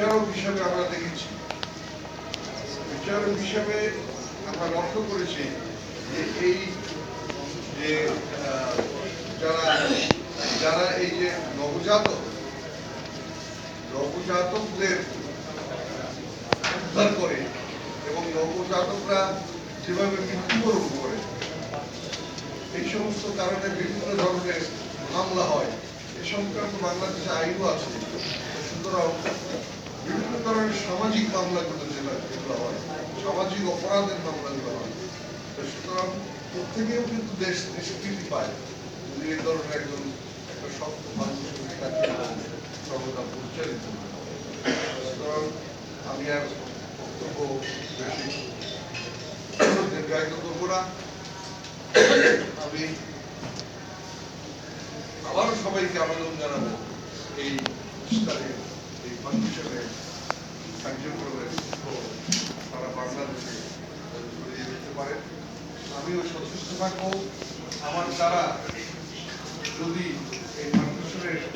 বিচারক হিসাবে আমরা দেখেছি। বিচারক হিসাবে আমরা লক্ষ্য করেছি যে এই, যে যারা যারা এই যে নবজাতক, নবজাতকদের উদ্ধার করে এবং নবজাতকরা যেভাবে মৃত্যুবরণ করে, এই সমস্ত কারণে বিভিন্ন ধরনের হামলা হয়। এ সংক্রান্ত বাংলাদেশে আইনও আছে। সুতরাং সামাজিক মামলাগুলো যেটা যেগুলো হয়, সামাজিক অপরাধের মামলাগুলো হয়, তো সুতরাং প্রত্যেকেও কিন্তু দেশ নিষ্কৃতি পায় যদি এই ধরনের একজন একটা শক্ত মানুষের সর্বদা পরিচালিত। সুতরাং আমি আর বক্তব্য বেশি দীর্ঘায়িত করব না আমি আবারও সবাইকে আবেদন জানাব এই এই ফাউন্ডেশনের আমিও সচেষ্ট থাকব। আমার দ্বারা যদি